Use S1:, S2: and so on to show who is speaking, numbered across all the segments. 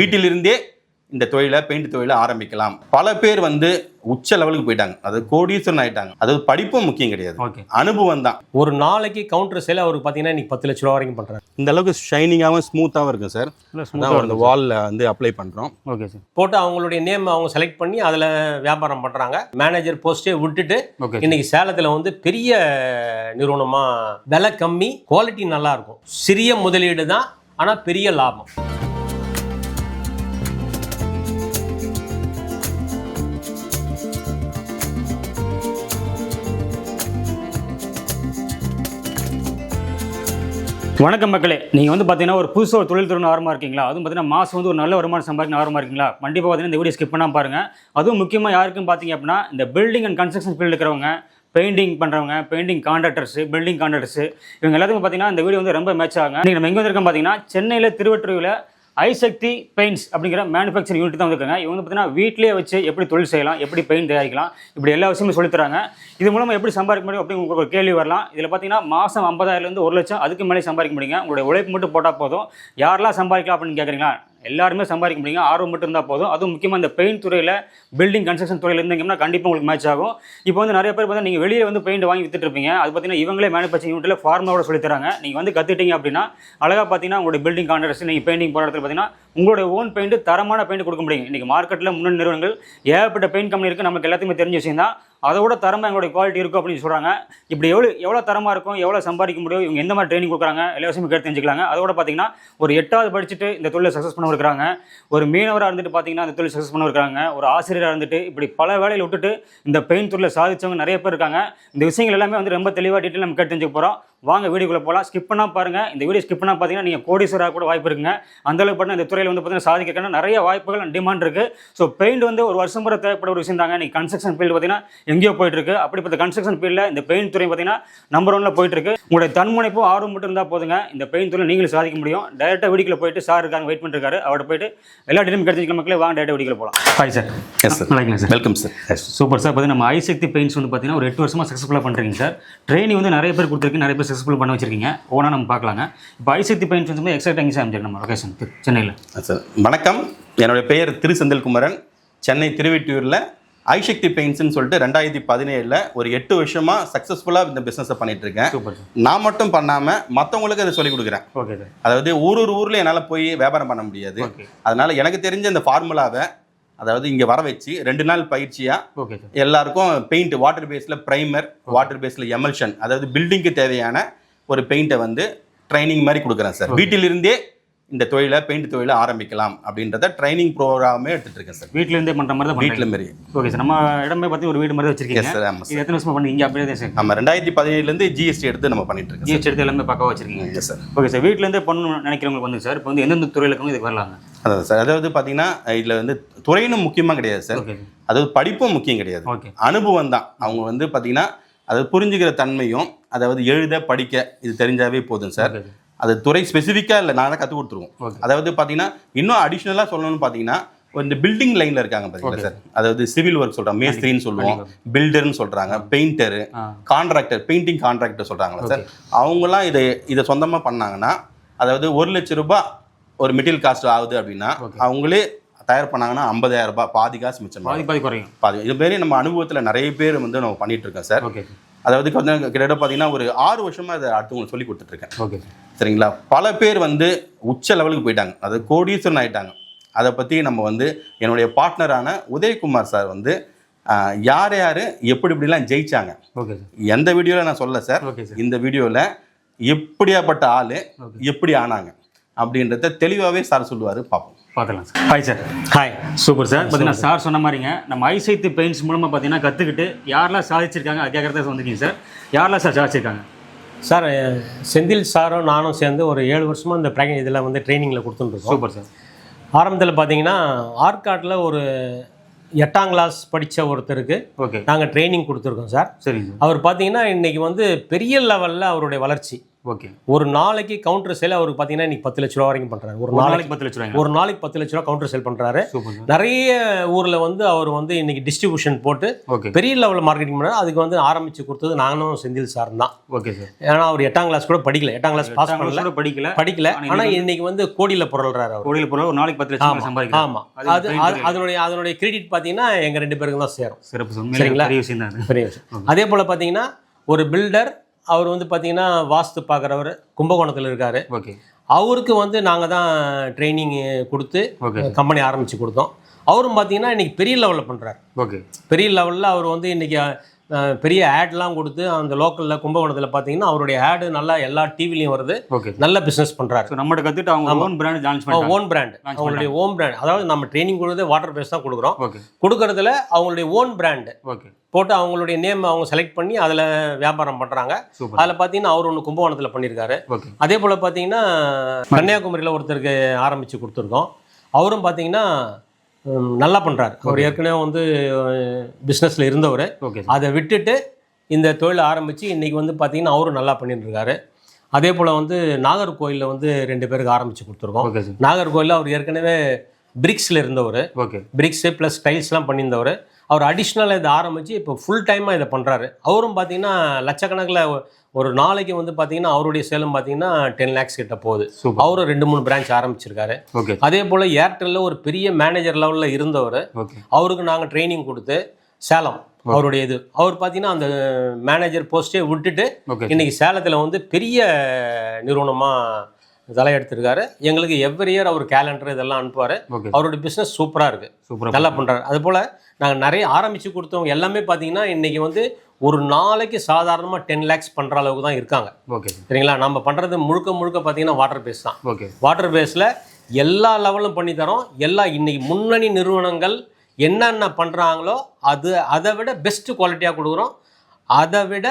S1: வீட்டிலிருந்தே இந்த தொழிலை பெயிண்ட் தொழிலை ஆரம்பிக்கலாம். பல பேர் வந்து உச்ச லெவலுக்கு போயிட்டாங்க. அது கோடீஸ்வரன் ஆயிட்டாங்க. அதாவது படிப்பும் முக்கியம் கிடையாது. அனுபவம் தான்.
S2: ஒரு நாளைக்கு கவுண்டர் சேல் அவருக்கு பார்த்தீங்கன்னா இன்னைக்கு பத்து லட்ச ரூபா வரைக்கும் பண்ணுறாரு
S1: இந்த அளவுக்கு ஷைனிங்காகவும் ஸ்மூத்தாகவும் இருக்கும் சார் அதான் அந்த வாலில் வந்து அப்ளை பண்ணுறோம்
S3: ஓகே சார்
S2: போட்டு அவங்களுடைய நேம் அவங்க செலக்ட் பண்ணி அதில் வியாபாரம் பண்ணுறாங்க மேனேஜர் போஸ்ட்டே விட்டுட்டு இன்னைக்கு சேலத்தில் வந்து பெரிய நிறுவனமாக விலை கம்மி குவாலிட்டி நல்லா இருக்கும். சிறிய முதலீடு தான் ஆனால் பெரிய லாபம்.
S3: வணக்கம் மக்களே. நீங்கள் வந்து பார்த்தீங்கன்னா ஒரு புதுசாக ஒரு தொழில் துறை ஆரமாக இருக்கீங்களா? அதுவும் பார்த்தீங்கன்னா மாதம் வந்து ஒரு நல்ல வருமானம் சம்பாதிக்க ஆரமாக இருக்கீங்களா? கண்டிப்பாக பார்த்தீங்கன்னா இந்த வீடியோ ஸ்கிப் பண்ணால் பாருங்கள் அதுவும் முக்கியமாக யாருக்கும் பார்த்தீங்க அப்படின்னா இந்த பில்டிங் அண்ட் கன்ஸ்ட்ரக்ஷன் ஃபீல்டு இருக்கிறவங்க பெயிண்டிங் பண்ணுறவங்க பெயிண்டிங் கான்ட்ராக்டர்ஸ் பில்டிங் கான்ட்ராக்டர்ஸ் இவங்க எல்லாத்துக்கும் பார்த்தீங்கன்னா இந்த வீடியோ வந்து ரொம்ப மேட்ச் ஆகும் நீங்கள் நம்ம எங்கே வந்திருக்கோம் பார்த்தீங்கன்னா சென்னையில் திருவற்றூரில் ஐசக்தி பெயிண்ட்ஸ் அப்படிங்கிற மேனுஃபேக்சரிங் யூனிட் தான் வந்திருக்காங்க. இவங்க வந்து பார்த்தீங்கன்னா வீட்டிலேயே வச்சு எப்படி தொழில் செய்யலாம் எப்படி பெயிண்ட் தயாரிக்கலாம் இப்படி எல்லா விஷயமும் சொல்லித் தராங்க இது மூலமாக எப்படி சம்பாதிக்க முடியும் அப்படின்னு உங்களுக்கு ஒரு கேள்வி வரலாம். இதில் பார்த்தீங்கன்னா மாதம் ஐம்பதாயிரம்லேருந்து ஒரு லட்சம் அதுக்கு மேலே சம்பாதிக்க முடியுங்க. உங்களுடைய உழைப்பு மட்டும் போட்டால் போதும். யாரெல்லாம் சம்பாதிக்கலாம் அப்படின்னு கேட்குறீங்களா எல்லாருமே சம்பாதிக்க முடியுங்க. ஆர்வம் மட்டும் இருந்தால் போதும். அதுவும் முக்கியமாக இந்த பெயிண்ட் துறையில் பில்டிங் கன்ஸ்ட்ரக்ஷன் துறையில் இருந்தீங்கன்னா கண்டிப்பாக உங்களுக்கு மேட்ச் ஆகும். இப்போ வந்து நிறைய பேர் பார்த்தா நீங்கள் வெளியே வந்து பெயிண்ட் வாங்கி வித்துட்டு இருப்பீங்க. அது பார்த்தீங்கன்னா இவங்களே மேனுஃபேக்சரிங் யூனிட்டில் ஃபார்மரோட சொல்லி தராங்க. நீங்கள் வந்து கற்றுட்டீங்க அப்படின்னா அழகாக பார்த்தீங்கன்னா உங்களுடைய பில்டிங் கான்ட்ராக்ட்ஸ் நீங்கள் பெயிண்டிங் போகிற இடத்துல பார்த்தீங்கன்னா உங்களுடைய ஓன் பெயிண்ட் தரமான பெயிண்ட் கொடுக்க முடியும். இன்றைக்கி மார்க்கெட்டில் முன்னணி நிறுவனங்கள் ஏகப்பட்ட பெயிண்ட் கம்பெனி இருக்குது நமக்கு எல்லாத்துக்குமே தெரிஞ்ச விஷயம் தான் அதோட தரமாக எங்களுடைய குவாலிட்டி இருக்கும் அப்படின்னு சொல்கிறாங்க இப்படி எவ்வளோ எவ்வளோ தரமாக இருக்கும் எவ்வளோ சம்பாதிக்க முடியும் இவங்க எந்த மாதிரி ட்ரைனிங் கொடுக்குறாங்க எல்லா விஷயமும் கேட்டு தெரிஞ்சுக்கலாங்க. அதோட பார்த்தீங்கன்னா ஒரு எட்டாவது படிச்சுட்டு இந்த தொழிலை சக்ஸஸ் பண்ண இருக்கிறாங்க. ஒரு மீனவராக இருந்துட்டு பார்த்தீங்கன்னா அந்த தொழில் சக்ஸஸ் பண்ண இருக்கிறாங்க. ஒரு ஆசிரியராக இருந்துட்டு இப்படி பல வேலையில் விட்டுட்டு இந்த பெயிண்ட் தொழிலை சாதித்தவங்க நிறைய பேர் இருக்காங்க. இந்த விஷயங்கள் எல்லாமே வந்து ரொம்ப தெளிவாக டீட்டெயில் நம்ம கேட்டு தெரிஞ்சுக்க போகிறோம் வாங்க வீடியோக்குள்ளே போகலாம் ஸ்கிப் பண்ணால் பாருங்கள் இந்த வீடியோ ஸ்கிப் பண்ணால் பார்த்தீங்கன்னா நீங்கள் கோடீஸ்வராக கூட வாய்ப்பு இருக்குங்க. அந்த அளவுக்கு பார்த்தீங்கன்னா இந்த துறையில் வந்து பார்த்தீங்கன்னா சாதிக்கிறதுக்கான நிறைய வாய்ப்புகள் டிமாண்ட் இருக்குது ஸோ பெயிண்ட் வந்து ஒரு வருஷம் முறை தேவைப்பட ஒரு விஷயம் தாங்க. நீங்கள் கன்ஸ்ட்ரக்ஷன் ஃபீல்டு பார்த்தீங்கன்னா எங்கேயோ போயிட்டு இருக்கு அப்படிப்பட்ட கன்ஸ்ட்ரக்ஷன் ஃபீல்டில் இந்த பெயிண்ட் துறை பார்த்தீங்கன்னா நம்பர் ஒன்ல போயிட்டு இருக்கு உங்களுடைய தன்முனைப்பும் ஆர்வம் மட்டும் இருந்தால் போதுங்க. இந்த பெயிண்ட் துறை நீங்களும் சாதிக்க முடியும். டேரெக்டாக வீடியோக்குள்ள போயிட்டு சார் இருக்காங்க வெயிட் பண்ணிருக்காரு அவர்கிட்ட போயிட்டு எல்லா டீலும் கிடைச்சிருக்க மக்களே. வாங்க டேரெக்டாக வீடியோக்குள்ள போகலாம் ஹாய் சார்
S1: எஸ் சார்
S3: நல்லா sir
S1: welcome sir
S3: super sir பார்த்தீங்கன்னா நம்ம ஐசக்தி பெயிண்ட்ஸ் வந்து பார்த்தீங்கன்னா ஒரு எட்டு வருஷமாக சக்ஸஸ்ஃபுல்லாக பண்ணுறீங்க சார் ட்ரைனிங் வந்து நிறைய பேர் கொடுத்துருக்கு. நிறைய பேர் சக்ஸஸ்ஃபுல் பண்ண வச்சிருக்கீங்க. ஓனா நம்ம பார்க்கலாங்க. இப்போ ஐசக்தி பெயிண்ட்ஸ் வந்து எக்ஸாக்ட் எங்கே சார் நம்ம லொகேஷன் சென்னையில்.
S1: சார். வணக்கம். என்னுடைய பெயர் திரு செந்தில்குமரன். சென்னை திருவெட்டியூரில் ஐசக்தி பெயிண்ட்ஸ்னு சொல்லிட்டு ரெண்டாயிரத்தி பதினேழில் ஒரு எட்டு வருஷமாக சக்ஸஸ்ஃபுல்லாக இந்த பிஸ்னஸை பண்ணிட்டு இருக்கேன். நான் மட்டும் பண்ணாமல் மற்றவங்களுக்கு அதை சொல்லிக் கொடுக்குறேன்.
S3: ஓகே சார்
S1: அதாவது ஊர் ஒரு ஊரில் என்னால் போய் வியாபாரம் பண்ண முடியாது. அதனால எனக்கு தெரிஞ்ச இந்த ஃபார்முலாவை அதாவது இங்கே வர வச்சு ரெண்டு நாள் பயிற்சியாக எல்லாருக்கும் பெயிண்ட் வாட்டர் பேஸில் ப்ரைமர் வாட்டர் பேஸில் எமல்ஷன் அதாவது பில்டிங்க்கு தேவையான ஒரு பெயிண்ட்டை வந்து ட்ரைனிங் மாதிரி கொடுக்குறேன் சார் வீட்டிலிருந்தே இந்த தொழிலை பெயிண்ட் தொழிலை ஆரம்பிக்கலாம் அப்படின்றத ட்ரைனிங் ப்ரோக்ராமே எடுத்துட்டு இருக்கேன் சார்.
S3: வீட்ல இருந்தே பண்ணுற மாதிரி தான்
S1: வீட்டில் மாரி
S3: ஓகே சார் நம்ம இடமே பார்த்து ஒரு வீடு மாதிரி வச்சிருக்கீங்க.
S1: சார் ஆமாம் சார்
S3: இது எத்தனை வருஷமா பண்ணீங்க? அப்படியே தான் சார்.
S1: நம்ம ரெண்டாயிரத்தி பதினேழுலேருந்து ஜிஎஸ்டி எடுத்து நம்ம பண்ணிட்டு இருக்கோம்
S3: ஜிஎஸ்டி எடுத்து எல்லாமே பக்கம் வச்சிருக்கீங்க?
S1: சார்
S3: ஓகே சார் வீட்ல இருந்தே பண்ணணும்னு நினைக்கிறவங்களுக்கு வந்து சார் இப்போ வந்து எந்தெந்த துறையில் இருக்கவங்க இதுக்கு வரலாங்க?
S1: அதான் சார் அதாவது பார்த்தீங்கன்னா இதில் வந்து துறையினும் முக்கியமாக கிடையாது சார் அதாவது படிப்பும் முக்கியம் கிடையாது.
S3: ஓகே
S1: அனுபவம் தான். அவங்க வந்து பார்த்தீங்கன்னா அதாவது புரிஞ்சுக்கிற தன்மையும் அதாவது எழுத படிக்க இது தெரிஞ்சாவே போதும் சார் அது துறை ஸ்பெசிஃபிக்காக இல்லை நான் தான் கற்றுக் கொடுத்துருவோம் அதாவது பார்த்தீங்கன்னா இன்னும் அடிஷ்னலாக சொல்லணும்னு பார்த்தீங்கன்னா இந்த பில்டிங் லைனில் இருக்காங்க பார்த்தீங்களா சார்? அதாவது சிவில் ஒர்க் சொல்கிறோம் மேஸ்திரின்னு சொல்லுவோம் பில்டர்னு சொல்கிறாங்க பெயிண்டரு கான்ட்ராக்டர் பெயிண்டிங் கான்ட்ராக்டர் சொல்கிறாங்களா சார்? அவங்களாம் இதை இதை சொந்தமாக பண்ணாங்கன்னா அதாவது ஒரு லட்ச ரூபாய் ஒரு மெட்டீரியல் காஸ்ட் ஆகுது அப்படின்னா. அவங்களே தயார் பண்ணாங்கன்னா ஐம்பதாயிரம் ரூபாய் பாதி காசு மிச்சம்.
S3: பாதி பாதி குறையும்.
S1: பாதி இது மாரி நம்ம அனுபவத்தில் நிறைய பேர் வந்து நம்ம பண்ணிட்டு இருக்கோம் சார்.
S3: ஓகே
S1: அதாவது கொஞ்சம் கிட்டத்தட்ட பார்த்தீங்கன்னா ஒரு ஆறு வருஷமா இதை அடுத்தவங்களுக்கு சொல்லி கொடுத்துட்ருக்கேன்.
S3: ஓகே
S1: சரிங்களா? பல பேர் வந்து உச்ச லெவலுக்கு போயிட்டாங்க. அது கோடீஸ்வரன் ஆயிட்டாங்க. அதை பற்றி நம்ம வந்து என்னுடைய பார்ட்னரான உதயகுமார் சார் வந்து யார் யார் எப்படி இப்படிலாம் ஜெயிச்சாங்க.
S3: Okay sir.
S1: எந்த வீடியோவில் நான் சொல்லல சார்.
S3: Okay sir.
S1: இந்த வீடியோவில் எப்படியாப்பட்ட ஆள் எப்படி ஆனாங்க அப்படின்றத தெளிவாகவே சார் சொல்லுவார் பார்ப்போம்.
S3: பார்க்கலாம் sir hi sir hi super sir பார்த்தீங்கன்னா சார் சொன்ன மாதிரிங்க நம்ம ஐசைத்து பெயிண்ட்ஸ் மூலமாக பார்த்தீங்கன்னா கற்றுக்கிட்டு யாரெல்லாம் சாதிச்சிருக்காங்க அது கேட்குறதா வந்திருக்கீங்க சார் யாரெல்லாம் சார் சாதிச்சிருக்காங்க?
S2: சார் செந்தில் சாரும் நானும் சேர்ந்து ஒரு ஏழு வருஷமாக இந்த ப்ராக்டிஸ் இதில் வந்து ட்ரைனிங்கில் கொடுத்துட்டுருக்கோம்.
S3: சூப்பர் சார்
S2: ஆரம்பத்தில் பார்த்தீங்கன்னா ஆர்காட்டில் ஒரு எட்டாம் கிளாஸ் படித்த ஒருத்தருக்கு
S3: ஓகே
S2: நாங்கள் ட்ரைனிங் கொடுத்துருக்கோம் சார்
S3: சார்
S2: அவர் பார்த்தீங்கன்னா இன்னைக்கு வந்து பெரிய லெவலில் அவருடைய வளர்ச்சி.
S3: ஓகே.
S2: ஒரு நாளைக்கு கவுண்டர் சேல் அவருக்கு பார்த்தீங்கன்னா இன்னைக்கு பத்து லட்ச ரூபா வரைக்கும் பண்றாரு. ஒரு நாளைக்கு
S3: பத்து லட்ச ரூபாய்ங்க
S2: ஒரு நாளைக்கு பத்து லட்ச ரூபா கவுண்டர் சேல்
S3: சார்.
S2: நிறைய ஊர்ல வந்து அவர் வந்து இன்னைக்கு டிஸ்ட்ரிபியூஷன் போட்டு பெரிய லெவலில் மார்க்கெட்டிங் பண்ணாரு. அதுக்கு வந்து ஆரம்பிச்சு கொடுத்தது நானும் செந்தில் சார் தான்.
S3: Okay sir.
S2: ஏன்னா அவர் எட்டாம் கிளாஸ் கூட படிக்கல. எட்டாம் கிளாஸ் பாஸ் பண்ணல.
S3: படிக்கல.
S2: படிக்கல.
S3: ஆனா
S2: ஆனா இன்னைக்கு வந்து கோடியில புரள்றாரு அவர்.
S3: கோடியில் போகிற ஒரு நாளைக்கு பத்து லட்சம் சம்பாதிக்கலாம்
S2: ஆமா
S3: அது
S2: அதனுடைய அதனுடைய கிரெடிட் பாத்தீங்கன்னா எங்க ரெண்டு பேருக்கு தான் சேரும்.
S3: சிறப்பு சார்.
S2: சரிங்களா?
S3: பெரிய விஷயம் அது.
S2: போல பாத்தீங்கன்னா ஒரு பில்டர் அவர் வந்து பாத்தீங்கன்னா வாஸ்து பார்க்குறவர் கும்பகோணத்துல இருக்காரு.
S3: ஓகே.
S2: அவருக்கு வந்து நாங்க தான் ட்ரைனிங் கொடுத்து கம்பெனி ஆரம்பிச்சு கொடுத்தோம். அவரும் பாத்தீங்கன்னா இன்னைக்கு பெரிய லெவலில் பண்றாரு.
S3: ஓகே.
S2: பெரிய லெவலில் அவர் வந்து இன்னைக்கு அஹ், பெரிய ஆட்லாம் கொடுத்து அந்த லோக்கலில் கும்பகோணத்தில் பார்த்தீங்கன்னா அவருடைய ஆடு நல்லா எல்லா டிவிலையும் வருது. நல்ல பிஸ்னஸ் பண்ணுறாரு
S3: நம்மகிட்ட கற்றுட்டு அவங்க ஓன் பிராண்ட் லான்ச் பண்ணிட்டாங்க.
S2: ஓன் பிராண்ட் அவங்களுடைய ஓன் பிராண்ட் அதாவது நம்ம ட்ரைனிங் கொடுத்தது வாட்டர் பேஸ் தான் கொடுக்குறோம்.
S3: ஓகே.
S2: கொடுக்கறதுல அவங்களுடைய ஓன் பிராண்டு
S3: ஓகே.
S2: போட்டு அவங்களுடைய நேம் அவங்க செலக்ட் பண்ணி அதில் வியாபாரம் பண்ணுறாங்க அதில் பார்த்தீங்கன்னா அவர் ஒன்று கும்பகோணத்தில் பண்ணியிருக்காரு அதே போல் பார்த்தீங்கன்னா கன்னியாகுமரியில் ஒருத்தருக்கு ஆரம்பித்து கொடுத்துருக்கோம். அவரும் பார்த்தீங்கன்னா நல்லா பண்ணுறாரு அவர் ஏற்கனவே வந்து பிஸ்னஸில் இருந்தவர்.
S3: ஓகே
S2: அதை விட்டுட்டு இந்த தொழிலை ஆரம்பித்து இன்றைக்கி வந்து பார்த்தீங்கன்னா அவரும் நல்லா பண்ணிட்டு இருக்காரு அதே போல் வந்து நாகர்கோயிலில் வந்து ரெண்டு பேருக்கு ஆரம்பித்து கொடுத்துருக்கோம். நாகர்கோயிலில் அவர் ஏற்கனவே பிரிக்ஸில் இருந்தவர்.
S3: ஓகே.
S2: பிரிக்ஸு ப்ளஸ் டைல்ஸ்லாம் பண்ணியிருந்தவர். அவர் அடிஷ்னலாக இதை ஆரம்பித்து இப்போ ஃபுல் டைமாக இதை பண்ணுறாரு அவரும் பார்த்தீங்கன்னா லட்சக்கணக்கில் ஒரு நாளைக்கு வந்து பார்த்தீங்கன்னா அவருடைய சேலம் பார்த்தீங்கன்னா டென் லேக்ஸ் கிட்ட போகுது. அவரும் ரெண்டு மூணு பிரான்ச் ஆரம்பிச்சிருக்காரு.
S3: ஓகே.
S2: அதே போல் ஏர்டெல்லில் ஒரு பெரிய மேனேஜர் லெவலில் இருந்தவர். அவருக்கு நாங்கள் ட்ரைனிங் கொடுத்து சேலம் அவருடைய இது. அவர் பார்த்தீங்கன்னா அந்த மேனேஜர் போஸ்ட்டே விட்டுட்டு இன்னைக்கு சேலத்தில் வந்து பெரிய நிறுவனமாக தலையெடுத்திருக்காரு எங்களுக்கு எவ்ரி இயர் அவர் கேலண்டர் இதெல்லாம் அனுப்புவார். அவருடைய பிஸ்னஸ் சூப்பராக இருக்குது நல்லா பண்ணுறாரு அது போல் நாங்கள் நிறைய ஆரம்பித்து கொடுத்தவங்க எல்லாமே பார்த்தீங்கன்னா இன்றைக்கி வந்து ஒரு நாளைக்கு சாதாரணமாக டென் லேக்ஸ் பண்ணுற அளவுக்கு தான் இருக்காங்க.
S3: ஓகே
S2: சரிங்களா? நம்ம பண்ணுறது முழுக்க முழுக்க பார்த்தீங்கன்னா வாட்டர் பேஸ் தான்.
S3: ஓகே.
S2: வாட்டர் பேஸில் எல்லா லெவலும் பண்ணி தரோம். எல்லா இன்னைக்கு முன்னணி நிறுவனங்கள் என்னென்ன பண்ணுறாங்களோ அது அதை விட பெஸ்ட் குவாலிட்டியாக கொடுக்குறோம். அதை விட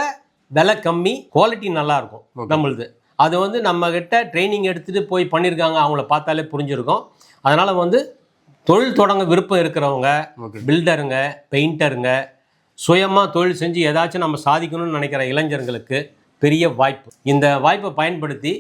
S2: விலை கம்மி குவாலிட்டி நல்லா இருக்கும்
S3: Okay.
S2: நம்மளுது. அது வந்து நம்ம கிட்ட ட்ரைனிங் எடுத்துகிட்டு போய் பண்ணியிருக்காங்க அவங்கள பார்த்தாலே புரிஞ்சிருக்கும். அதனால் வந்து தொழில் தொடங்க விருப்பம் இருக்கிறவங்க பில்டருங்க பெயிண்டருங்க சுயமாக தொழில் செஞ்சு ஏதாச்சும் நம்ம சாதிக்கணும்னு நினைக்கிற இளைஞர்களுக்கு பெரிய வாய்ப்பு. இந்த வாய்ப்பை பயன்படுத்தி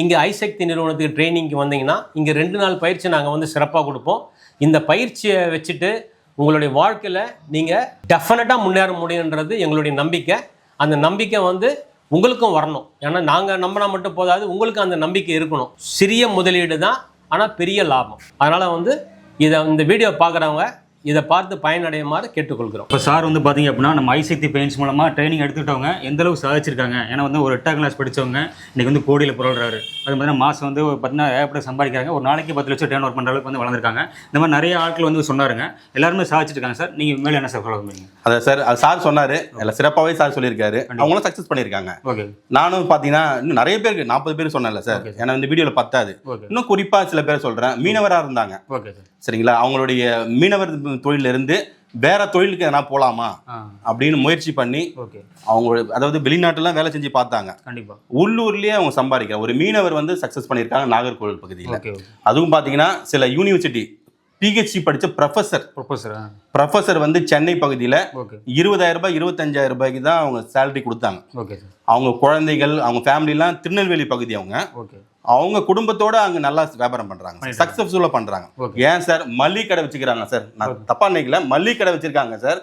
S2: இங்கே ஐசக்தி நிறுவனத்துக்கு ட்ரைனிங்க்கு வந்தீங்கன்னா இங்கே ரெண்டு நாள் பயிற்சி நாங்கள் வந்து சிறப்பாக கொடுப்போம். இந்த பயிற்சியை வச்சுட்டு உங்களுடைய வாழ்க்கையில் நீங்கள் டெஃபினட்டாக முன்னேற முடியுன்றது எங்களுடைய நம்பிக்கை. அந்த நம்பிக்கை வந்து உங்களுக்கும் வரணும். ஏன்னா நாங்கள் நம்பினா மட்டும் போதாது உங்களுக்கு அந்த நம்பிக்கை இருக்கணும். சிறிய முதலீடு தான் ஆனால் பெரிய லாபம். அதனால் வந்து இதை இந்த வீடியோ பார்க்குறவங்க இதை பார்த்து பயனடையுமாறு கேட்டுக்கொள்கிறோம்.
S3: இப்போ சார் வந்து பார்த்தீங்க அப்படின்னா நம்ம ஐசக்தி பெயிண்ட்ஸ் மூலமாக ட்ரைனிங் எடுத்துக்கிட்டவங்க எந்த அளவுக்கு சாதிச்சிருக்காங்க? ஏன்னா வந்து ஒரு எட்டாம் கிளாஸ் படிச்சவங்க இன்னைக்கு வந்து கோடியில் புரள்றாரு. அது மாதிரி மாதம் வந்து பார்த்தீங்கன்னா ஏகப்பட்ட சம்பாதிக்கிறாங்க. ஒரு நாளைக்கு பத்து லட்சம் டேர்ன் ஓவர் பண்ணுற அளவுக்கு வந்து வளர்ந்துருக்காங்க. இந்த மாதிரி நிறைய ஆட்கள் வந்து சொன்னாருங்க. எல்லாருமே சாதிச்சிட்டு இருக்காங்க சார். நீங்கள் மேலே என்ன சார் சொல்ல விரும்புறீங்க
S1: அதை சார் அது சார் சொன்னாரு. இல்லை சிறப்பாகவே சார் சொல்லியிருக்காரு. அவங்களும் சக்ஸஸ் பண்ணியிருக்காங்க.
S3: ஓகே.
S1: நானும் பார்த்தீங்கன்னா இன்னும் நிறைய பேருக்கு நாற்பது பேர் சொன்னேன்ல சார். ஏன்னா இந்த வீடியோவில் பத்தாது.
S3: ஓகே.
S1: இன்னும் குறிப்பாக சில பேர் சொல்கிறேன் மீனவராக இருந்தாங்க.
S3: Okay sir.
S1: சரிங்களா? அவங்களுடைய மீனவர் தொழில இருந்து வேற தொழிலுக்கு எதனா போகலாமா அப்படின்னு முயற்சி பண்ணி அவங்க அதாவது வெளிநாட்டுலாம் வேலை செஞ்சு பார்த்தாங்க.
S3: கண்டிப்பாக
S1: உள்ளூர்லயே அவங்க சம்பாதிக்கிறாங்க. ஒரு மீனவர் வந்து சக்ஸஸ் பண்ணியிருக்காங்க நாகர்கோவில் பகுதியில். அதுவும் பார்த்தீங்கன்னா சில யூனிவர்சிட்டி பிஹெச்டி படித்த ப்ரொஃபஸர்
S3: ப்ரொஃபஸர்
S1: ப்ரொஃபஸர் வந்து சென்னை பகுதியில் இருபதாயிரம் ரூபாய் இருபத்தஞ்சாயிரம் ரூபாய்க்கு தான் அவங்க சேலரி கொடுத்தாங்க. அவங்க குழந்தைகள் அவங்க ஃபேமிலிலாம் திருநெல்வேலி பகுதி அவங்க.
S3: ஓகே.
S1: அவங்க குடும்பத்தோட அங்க நல்லா வியாபாரம் பண்றாங்க. சக்சஸ்ஃபுல்லா பண்றாங்க. ஏன் சார்? மல்லிகை கடை வச்சுக்கிறாங்க சார்? நான் தப்பா நினைக்கல. மல்லிகை கடை வச்சிருக்காங்க சார்.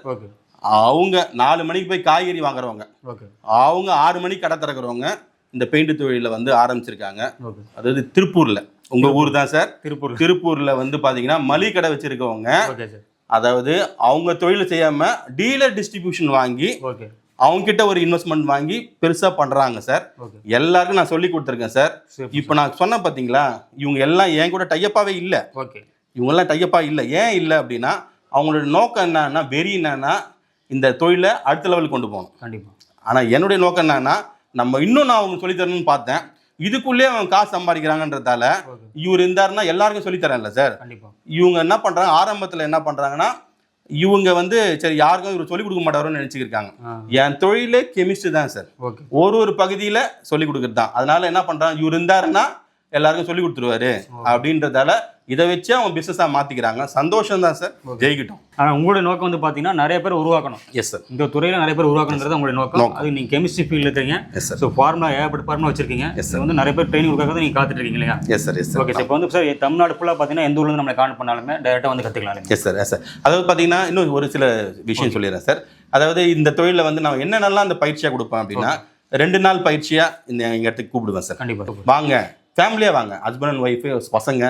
S1: அவங்க நாலு மணிக்கு போய் காய்கறி வாங்குறவங்க. அவங்க ஆறு மணிக்கு கடை திறக்கிறவங்க இந்த பெயிண்ட் தொழில வந்து ஆரம்பிச்சிருக்காங்க. அதாவது திருப்பூர்ல. உங்க ஊர் தான் சார்?
S3: திருப்பூர்.
S1: திருப்பூர்ல வந்து பாத்தீங்கன்னா மளிகை கடை வச்சிருக்கவங்க. அதாவது அவங்க தொழில் செய்யாம டீலர் டிஸ்ட்ரிபியூஷன் வாங்கி
S3: ஓகே
S1: அவங்க கிட்ட ஒரு இன்வெஸ்ட்மெண்ட் வாங்கி பெருசா பண்றாங்க சார் எல்லாருக்கும் நான் சொல்லி கொடுத்துருக்கேன் சார் இப்போ நான் சொன்னேன் பாத்தீங்களா இவங்க எல்லாம் என் கூட டையப்பாவே இல்லை.
S3: ஓகே
S1: இவங்கெல்லாம் டையப்பா இல்லை. ஏன் இல்லை அப்படின்னா அவங்களோட நோக்கம் என்னன்னா வெறி என்னன்னா இந்த தொழிலை அடுத்த லெவலுக்கு கொண்டு போகணும்.
S3: கண்டிப்பாக
S1: ஆனால் என்னுடைய நோக்கம் என்னன்னா நம்ம இன்னும் நான் அவங்க சொல்லித் தரணும்னு பார்த்தேன். இதுக்குள்ளே அவங்க காசு சம்பாதிக்கிறாங்கன்றதால இவர் இருந்தாருன்னா எல்லாருக்கும் சொல்லித் தரேன்ல சார் இவங்க என்ன பண்றாங்க ஆரம்பத்தில் என்ன பண்றாங்கன்னா இவங்க வந்து சரி யாருக்கும் இவர் சொல்லிக் கொடுக்க மாட்டாரோன்னு நினைச்சுக்கிருக்காங்க. என் தொழிலே கெமிஸ்ட்ரி தான் சார். ஒரு ஒரு பகுதியில் சொல்லிக் கொடுக்குறது தான். அதனால என்ன பண்றாங்க இவர் இருந்தாருன்னா எல்லாருக்கும் சொல்லி கொடுத்துருவாரு அப்படின்றதால இதை வச்சு அவங்க பிசினஸா மாத்திக்கிறாங்க. சந்தோஷம் தான் சார். ஜெயிக்கிட்டோம்.
S3: ஆனால் உங்களோட நோக்கம் வந்து பார்த்தீங்கன்னா நிறைய பேர் உருவாக்கணும்.
S1: எஸ் சார்
S3: இந்த துறையில் நிறைய பேர் உருவாக்கணுன்றது உங்களுடைய நோக்கம். அது நீங்கள் கெமிஸ்ட்ரி ஃபீல்டில் இருக்கீங்க.
S1: எஸ் சார்
S3: ஸோ ஃபார்முலா ஏகப்பட்ட ஃபார்முலா வச்சிருக்கீங்க.
S1: Yes,
S3: இது வந்து நிறைய பேர் ட்ரைனிங் கொடுக்கறது நீங்கள் காத்துட்டு இருக்கீங்க இல்லையா?
S1: Yes sir yes
S3: okay
S1: sir
S3: sir இப்போ வந்து சார் தமிழ்நாடு ஃபுல்லாக பார்த்தீங்கன்னா எந்த ஊர்லேருந்து நம்மளை கான் பண்ணாலுமே டேரெக்டாக வந்து கற்றுக்கலாம்
S1: எஸ் சார் எஸ் சார் அதாவது பார்த்தீங்கன்னா இன்னும் ஒரு சில விஷயம் சொல்லிடுறேன் சார் அதாவது இந்த தொழிலில் வந்து நான் என்னென்னலாம் அந்த பயிற்சியாக கொடுப்பேன் அப்படின்னா ரெண்டு நாள் பயிற்சியாக இந்த எங்கள் இடத்துக்கு கூப்பிடுவேன் சார்
S3: கண்டிப்பாக
S1: வாங்க. ஃபேமிலியாக வாங்க. ஹஸ்பண்ட் அண்ட் ஒய்ஃபு பசங்க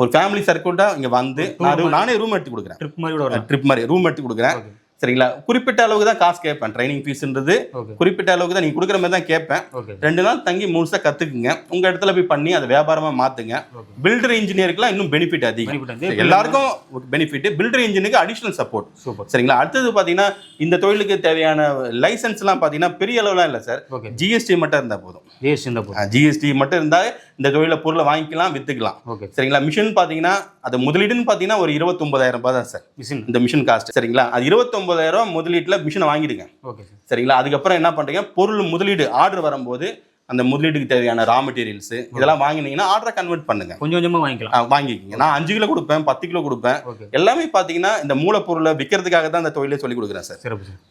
S1: ஒரு ஃபேமிலி சர்க்கிள்டாக இங்கே வந்து நான் நானே ரூம் எடுத்து கொடுக்குறேன்.
S3: ட்ரிப் மாதிரி
S1: ட்ரிப் மாதிரி ரூம் எடுத்து கொடுக்குறேன். சரிங்களா? குறிப்பிட்ட அளவுக்கு தான் காசு கேட்பேன். ட்ரைனிங் ஃபீஸ்ன்றது குறிப்பிட்ட அளவுக்கு தான் நீங்கள் கொடுக்குற மாதிரி தான் கேட்பேன். ரெண்டு நாள் தங்கி முழுசாக கற்றுக்குங்க உங்கள் இடத்துல போய் பண்ணி அதை வியாபாரமாக மாற்றுங்க பில்டர் இன்ஜினியருக்குலாம் இன்னும் பெனிஃபிட் அதிகம். எல்லாருக்கும் பெனிஃபிட் பில்டர் இன்ஜினுக்கு அடிஷனல் சப்போர்ட்
S3: சூப்பர்
S1: சரிங்களா? அடுத்தது பார்த்தீங்கன்னா இந்த தொழிலுக்கு தேவையான லைசன்ஸ்லாம் பார்த்தீங்கன்னா பெரிய அளவுலாம் இல்லை சார் ஜிஎஸ்டி மட்டும் இருந்தால் போதும்.
S3: ஜிஎஸ்டி இந்த போதும்.
S1: ஜிஎஸ்டி மட்டும் இருந்தால் இந்த தொழில பொருளை வாங்கிக்கலாம் விற்றுக்கலாம்
S3: ஓகே
S1: சரிங்களா? மிஷின் பார்த்தீங்கன்னா அது முதலீடுன்னு பார்த்தீங்கன்னா ஒரு இருபத்தொம்பதாயிரம் ரூபாய் தான் சார்
S3: மிஷின்
S1: இந்த மிஷின் காஸ்ட் சரிங்களா? அது இருபத்தொம்பதாயிரம் முதலீட்டில் மிஷினை வாங்கிடுங்க.
S3: ஓகே சார்
S1: சரிங்களா? அதுக்கப்புறம் என்ன பண்ணுறீங்க பொருள் முதலீடு ஆர்டர் வரும்போது அந்த முதலீடுக்கு தேவையான ரா மெட்டீரியல்ஸ் இதெல்லாம் வாங்கினீங்கன்னா ஆர்டரை கன்வெர்ட் பண்ணுங்க.
S3: கொஞ்சம் கொஞ்சமாக வாங்கிக்கலாம்.
S1: வாங்கிக்கிங்க. நான் அஞ்சு கிலோ கொடுப்பேன் பத்து கிலோ கொடுப்பேன். எல்லாமே பார்த்தீங்கன்னா இந்த மூலப்பொருளை விற்கிறதுக்காக தான் இந்த தொழிலே சொல்லி கொடுக்குறேன் சார்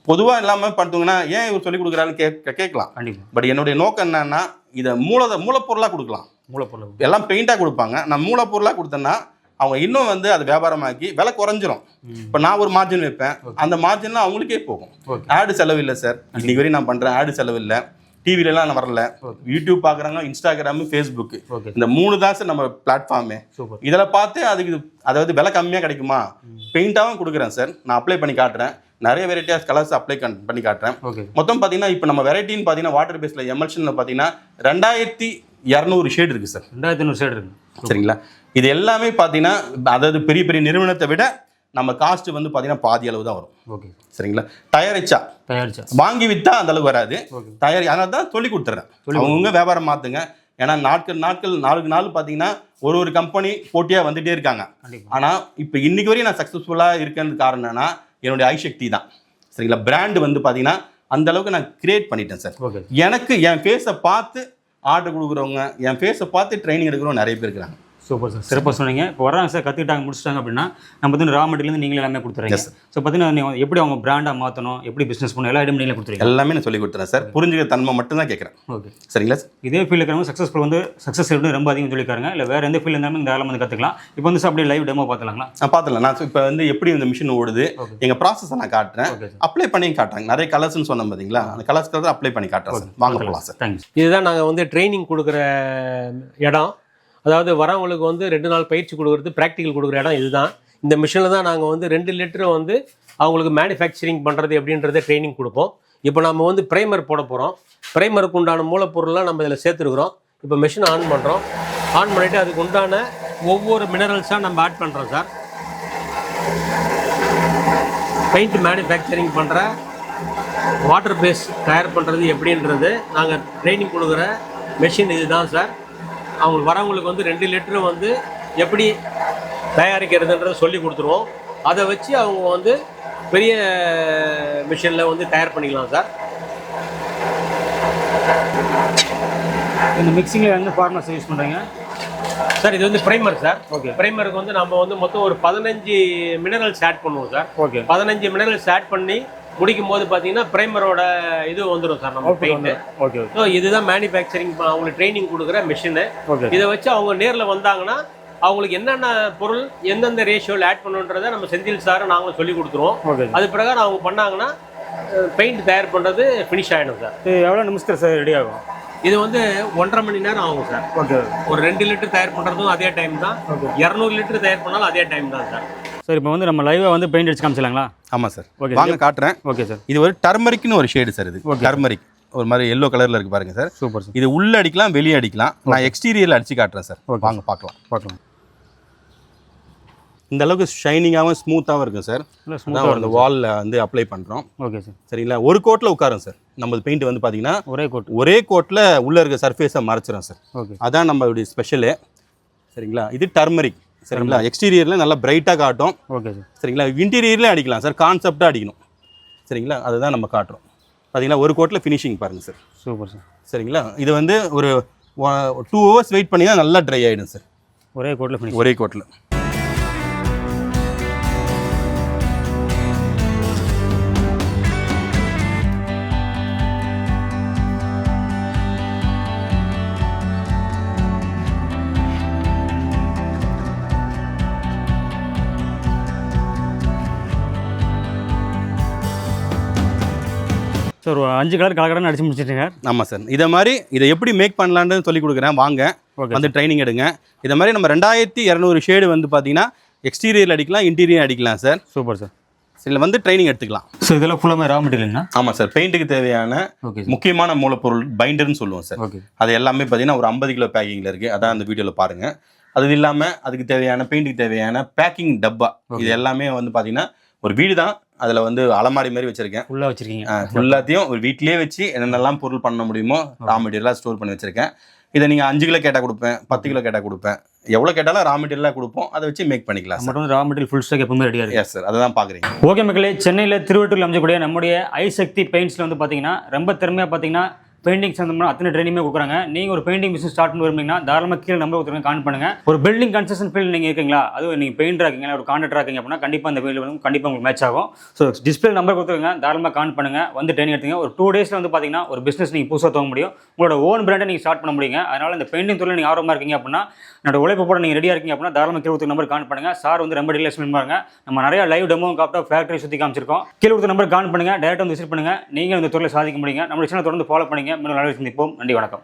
S1: பொதுவாக இல்லாமல் பார்த்தீங்கன்னா ஏன் இவர் சொல்லி கொடுக்குறாருன்னு கேட்கலாம். பட் என்னுடைய நோக்கம் என்னன்னா இதை மூல மூலப்பொருளாக கொடுக்கலாம்.
S3: மூலப்பொருள்.
S1: எல்லாம் பெயிண்டாக கொடுப்பாங்க. நான் மூலப்பொருளாக கொடுத்தேன்னா அவங்க இன்னும் வந்து அது வியாபாரமாக்கி விலை குறைஞ்சிரும். இப்போ நான் ஒரு மார்ஜின் வைப்பேன். அந்த மார்ஜின்லாம் அவங்களுக்கே போகும். ஆடு செலவு இல்லை சார் இன்னைக்கு வரையும் நான் பண்ணுறேன் ஆடு செலவு இல்லை. டிவிலலாம் நான் வரல. யூடியூப் பார்க்குறாங்க இன்ஸ்டாகிராமு ஃபேஸ்புக்கு இந்த மூணு தான் சார் நம்ம பிளாட்ஃபார்மே இதில் பார்த்து அதுக்கு அதாவது விலை கம்மியாக கிடைக்குமா? பெயிண்டாகவும் கொடுக்குறேன் சார் நான் அப்ளை பண்ணி காட்டுறேன். நிறைய வெரைட்டி ஆஃப் கலர்ஸ் அப்ளை பண்ணி காட்டுறேன். மொத்தம் பார்த்தீங்கன்னா இப்போ நம்ம வெரைட்டின்னு பார்த்தீங்கன்னா வாட்டர் பேஸில் எமல்ஷனில் பார்த்தீங்கன்னா ரெண்டாயிரத்தி இரநூறு ஷேட் இருக்குது சார்
S3: ரெண்டாயிரத்தி ஐநூறு சைடு இருக்கு.
S1: சரிங்களா? இது எல்லாமே பார்த்தீங்கன்னா அதாவது பெரிய பெரிய நிறுவனத்தை விட நம்ம காஸ்ட் வந்து பார்த்தீங்கன்னா பாதி அளவு தான் வரும்.
S3: ஓகே.
S1: சரிங்களா? தயாரிச்சா?
S3: தயாரிச்சா?
S1: வாங்கி விற்றா அந்த அளவுக்கு வராது. தயாரி அதனால தான் சொல்லி கொடுத்துட்றேன் அவங்கவுங்க வியாபாரம் மாற்றுங்க ஏன்னா நாட்கள் நாட்கள் நாளுக்கு நாள் பார்த்தீங்கன்னா ஒரு ஒரு கம்பெனி போட்டியாக வந்துட்டே இருக்காங்க. ஆனால் இப்போ இன்னைக்கு வரையும் நான் சக்ஸஸ்ஃபுல்லாக இருக்கேன்னு காரணம் என்னன்னா என்னுடைய ஐசக்தி தான். சரிங்களா? பிராண்ட் வந்து பார்த்தீங்கன்னா அந்த அளவுக்கு நான் கிரியேட் பண்ணிட்டேன் சார் எனக்கு என் ஃபேஸை பார்த்து ஆர்டர் கொடுக்குறவங்க என் ஃபேஸை பார்த்து ட்ரைனிங் எடுக்கிறவங்க நிறைய பேர் இருக்கிறாங்க.
S3: Super sir. சிறப்பாக சொன்னீங்க. இப்போ வராங்க சார் கற்றுக்கிட்டாங்க முடிச்சிட்டாங்க அப்படின்னா நம்ம வந்து ரா மெட்டீரியல் நீங்களே எல்லாமே கொடுத்துறீங்க. ஸோ பார்த்தீங்கன்னா நீங்கள் எப்படி அவங்க பிராண்டாக மாற்றணும் எப்படி பிஸ்னஸ் பண்ணணும் எல்லா ஐடியும் நீங்களே கொடுத்துறீங்க
S1: எல்லாமே நான் சொல்லி கொடுத்துறேன் சார். புரிஞ்சுக்கிற தன்மை மட்டும் தான் கேட்குறேன்.
S3: ஓகே
S1: சரிங்களா சார்
S3: இதே ஃபீல்டு இருக்கிறவங்க சக்ஸஸ்ஃபுல் வந்து சக்ஸஸ் எப்படி ரொம்ப அதிகம் சொல்லியிருக்காங்க இல்லை வேறு எந்த ஃபீல்டு இருந்தாலும் இந்த ஆளும் வந்து கற்றுக்கலாம் இப்போ வந்து சார் அப்படியே லைவ் டெமோ பார்த்துலாங்களா
S1: நான் பார்த்துலாம் நான் இப்போ வந்து எப்படி இந்த மிஷின் ஓடுது. எங்கள் ப்ராசஸை நான் காட்டுறேன். அப்ளை பண்ணி காட்டுறாங்க. நிறைய கலர்ஸ்னு சொன்னேன் பார்த்தீங்களா அந்த கலர்ஸ் கலர் அப்ளை பண்ணி காட்டுறேன் வாங்க போகலாம் சார்
S3: தேங்க்ஸ்
S2: இதுதான் நாங்கள் வந்து ட்ரைனிங் கொடுக்குற இடம். அதாவது வரவங்களுக்கு வந்து ரெண்டு நாள் பயிற்சி கொடுக்குறது ப்ராக்டிக்கல் கொடுக்குற இடம் இதுதான். இந்த மிஷினில் தான் நாங்கள் வந்து ரெண்டு லிட்டர் வந்து அவங்களுக்கு மேனுஃபேக்சரிங் பண்ணுறது எப்படின்றத ட்ரைனிங் கொடுப்போம். இப்போ நம்ம வந்து ப்ரைமர் போட போகிறோம் ப்ரைமருக்கு உண்டான மூலப்பொருள்லாம் நம்ம இதில் சேர்த்துருக்குறோம். இப்போ மிஷின் ஆன் பண்ணுறோம் ஆன் பண்ணிவிட்டு அதுக்கு உண்டான ஒவ்வொரு மினரல்ஸாக நம்ம ஆட் பண்ணுறோம் சார். பெயிண்ட் மேனுஃபேக்சரிங் பண்ணுற வாட்டர் பேஸ் தயார் பண்ணுறது எப்படின்றது நாங்கள் ட்ரைனிங் கொடுக்குற மெஷின் இதுதான் சார். அவங்களுக்கு வரவங்களுக்கு வந்து ரெண்டு லிட்டரு வந்து எப்படி தயாரிக்கிறதுன்றதை சொல்லி கொடுத்துருவோம். அதை வச்சு அவங்க வந்து பெரிய மிஷினில் வந்து தயார் பண்ணிக்கலாம் சார்.
S3: இந்த மிக்சிங்கில் எந்த ஃபார்மர்ஸ் யூஸ் பண்ணுறீங்க
S2: சார் இது வந்து ப்ரைமர் சார்.
S3: ஓகே.
S2: ப்ரைமருக்கு வந்து நம்ம வந்து மொத்தம் ஒரு பதினஞ்சு மினரல்ஸ் ஆட் பண்ணுவோம் சார்.
S3: ஓகே.
S2: பதினஞ்சு மினரல்ஸ் ஆட் பண்ணி முடிக்கும் போது பார்த்தீங்கன்னா ப்ரைமரோட இது வந்துடும் சார் நம்ம பெயிண்ட்
S3: ஓகே
S2: ஸோ இதுதான் மேனுஃபேக்சரிங் அவங்களுக்கு ட்ரைனிங் கொடுக்குற மிஷினு இதை வச்சு அவங்க நேரில் வந்தாங்கன்னா அவங்களுக்கு என்னென்ன பொருள் எந்தெந்த ரேஷியோவில் ஆட் பண்ணுன்றதை நம்ம செந்தில் சார் நாங்களும் சொல்லி கொடுத்துருவோம். அது பிரகாரம் அவங்க பண்ணாங்கன்னா பெயிண்ட் தயார் பண்ணுறது ஃபினிஷ் ஆகிடும் சார்.
S3: இது எவ்வளோ நிமிஷத்தில் சார் ரெடி ஆகும்?
S2: இது வந்து ஒன்றரை மணி நேரம் ஆகும் சார்.
S3: ஓகே.
S2: ஒரு ரெண்டு லிட்டர் தயார் பண்ணுறதும் அதே டைம் தான்.
S3: ஓகே.
S2: இரநூறு லிட்டர் தயார் பண்ணாலும் அதே டைம் தான் சார்.
S3: சார் இப்போ வந்து நம்ம லைவாக வந்து பெயிண்ட் அடிச்சு காமிச்சிடலாங்களா?
S1: ஆமாம் சார்.
S3: Okay,
S1: வாங்க காட்டுறேன்.
S3: Okay sir.
S1: இது ஒரு டர்மரிக்னு ஒரு ஷேடு சார் இது. டர்மரிக் ஒரு மாதிரி எல்லோ கலரில் இருக்கு பாருங்க சார்.
S3: Super sir.
S1: இது உள்ள அடிக்கலாம் வெளியே அடிக்கலாம். நான் எக்ஸ்டீரியரில் அடிச்சு காட்டுறேன் சார். வாங்க பார்க்கலாம்.
S3: பார்க்கலாம்.
S1: இந்த அளவுக்கு ஷைனிங்காகவும் ஸ்மூத்தாகவும் இருக்கும் சார்
S3: ஸ்மூத்தாக
S1: அந்த வாலில் வந்து அப்ளை பண்ணுறோம்
S3: ஓகே சார்
S1: சரிங்களா? ஒரு கோட்டில் உட்காரும் சார் நம்ம பெயிண்ட் வந்து பார்த்தீங்கன்னா
S3: ஒரே கோட்.
S1: ஒரே கோட்டில் உள்ளே இருக்க சர்ஃபேஸை மறைச்சிரும் சார்
S3: ஓகே
S1: அதான் நம்மளுடைய ஸ்பெஷலு சரிங்களா? இது டர்மரிக் சரிங்களா? எக்ஸ்டீரியரில் நல்லா பிரைட்டாக காட்டும்.
S3: ஓகே சார்
S1: சரிங்களா? இன்டீரியர்லேயும் அடிக்கலாம் சார் கான்செப்டாக அடிக்கணும். சரிங்களா? அதுதான் நம்ம காட்டுறோம். பார்த்தீங்களா ஒரு கோட்டில் ஃபினிஷிங் பாருங்கள் சார்
S3: சூப்பர் சார்
S1: சரிங்களா? இது வந்து ஒரு டூ ஹவர்ஸ் வெயிட் பண்ணிங்கன்னா நல்லா ட்ரை ஆகிடும் சார்
S3: ஒரே கோட்டில்
S1: ஒரே கோட்டில்
S3: ஸோ ஒரு அஞ்சு கலர் கலக்கடன்னு அடிச்சு முடிச்சிட்டுங்க.
S1: ஆமாம் சார் இதை மாதிரி இதை எப்படி மேக் பண்ணலான்னு சொல்லி கொடுக்குறேன். வாங்க வந்து ட்ரைனிங் எடுங்க. இதை மாதிரி நம்ம ரெண்டாயிரத்தி இரநூறு ஷேடு வந்து பார்த்தீங்கன்னா எக்ஸ்டீரியர் அடிக்கலாம் இன்டீரியர் அடிக்கலாம் சார்
S3: சூப்பர் சார்
S1: இதில் வந்து ட்ரைனிங் எடுத்துக்கலாம்.
S3: ஸோ இதெல்லாம் ஃபுல்லாக ரா மெட்டீரியல்னா
S1: ஆமாம் சார் பெயிண்ட்டுக்கு தேவையான
S3: ஓகே சார்
S1: முக்கியமான மூலப்பொருள் பைண்டர்னு சொல்லுவோம் சார்
S3: ஓகே
S1: அது எல்லாமே பார்த்தீங்கன்னா ஒரு ஐம்பது கிலோ பேக்கிங்கில் இருக்குது அதான் அந்த வீடியோவில் பாருங்கள் அது இல்லாமல் அதுக்கு தேவையான பெயிண்ட்டுக்கு தேவையான பேக்கிங் டப்பா. இது எல்லாமே வந்து பார்த்தீங்கன்னா ஒரு வீடு தான் அதில் வந்து அலமாரி மாதிரி வச்சுருக்கேன்.
S3: ஃபுல்லாக வச்சுருக்கீங்க.
S1: எல்லாத்தையும் ஒரு வீட்லயே வச்சு என்னென்னலாம் பொருள் பண்ண முடியுமோ ரா மெட்டீரியலாக ஸ்டோர் பண்ணி வச்சிருக்கேன். இதை நீங்கள் அஞ்சு கிலோ கேட்டால் கொடுப்பேன் பத்து கிலோ கேட்டால் கொடுப்பேன். எவ்வளோ கேட்டாலும் ரா மெட்டீரியலாக கொடுப்போம். அதை வச்சு மேக் பண்ணிக்கலாம்
S3: மட்டும் வந்து ரா மெட்டீரியல் ஃபுல் ஸ்டாக் எப்பவுமே ரெடியாக இருக்குது
S1: எஸ் சார் அதை தான் பார்க்குறீங்க.
S3: ஓகே மக்களே சென்னையில் திருவட்டூரில் அமைச்சக்கூடிய நம்முடைய ஐசக்தி பெயிண்ட்ஸில் வந்து பார்த்தீங்கன்னா ரொம்ப திறமையாக பார்த்தீங்கன்னா பெயிண்டிங் சம்மந்தமான அத்தனை ட்ரைனிங்மே கொடுக்குறாங்க. நீங்கள் ஒரு பெயிண்டிங் பிசினஸ் ஸ்டார்ட் பண்ண விரும்புறீங்கன்னா தாராளமாக கீழே நம்பர் ஒருத்தருங்க கான் பண்ணுங்க. ஒரு பில்டிங் கன்ஸ்ட்ரக்ஷன் ஃபீல்டு நீங்கள் இருக்கீங்களா? அது நீங்கள் பெயிண்டர் இருக்கீங்களா ஒரு கான்ட்ராக்டர் இருக்கீங்க அப்படின்னா கண்டிப்பாக அந்த ஃபீல்டு வந்து கண்டிப்பாக உங்களுக்கு மேட்ச் ஆகும். ஸோ டிஸ்பிளே நம்பர் கொடுத்துருங்க தாராளமாக கான் பண்ணுங்க. வந்து ட்ரைனிங் எடுத்துங்க ஒரு டூ டேஸில் வந்து பார்த்தீங்கன்னா ஒரு பிஸ்னஸ் நீங்கள் புதுசாக தோங்க முடியும். உங்களோட ஓன் பிராண்டை நீங்கள் ஸ்டார்ட் பண்ண முடியுங்க. அதனால் இந்த பெயிண்டிங் துறையில் நீங்கள் ஆர்வமாக இருக்கீங்க அப்படின்னா என்னோட உழைப்பு போட நீங்கள் ரெடியாக இருக்கீங்க அப்படின்னா தாராளமாக கீழே நம்பர் கான் பண்ணுங்க. சார் வந்து ரொம்ப டீலர்ஸ் பண்ணுவாங்க. பாருங்க நம்ம நிறைய லைவ் டெமோ காப்பிட்டா ஃபேக்டரி சுற்றி காமிச்சிருக்கோம். கீழே கொடுத்த நம்பர் கான் பண்ணுங்க. டேரக்டாக வந்து விசிட் பண்ணுங்க. நீங்கள் இந்த துறையில் சாதிக்க முடியுங்க. நம்ம சேனல் தொடர்ந்து ஃபாலோ பண்ணுங்க மீண்டும் நல்ல சந்திப்போம். நன்றி வணக்கம்.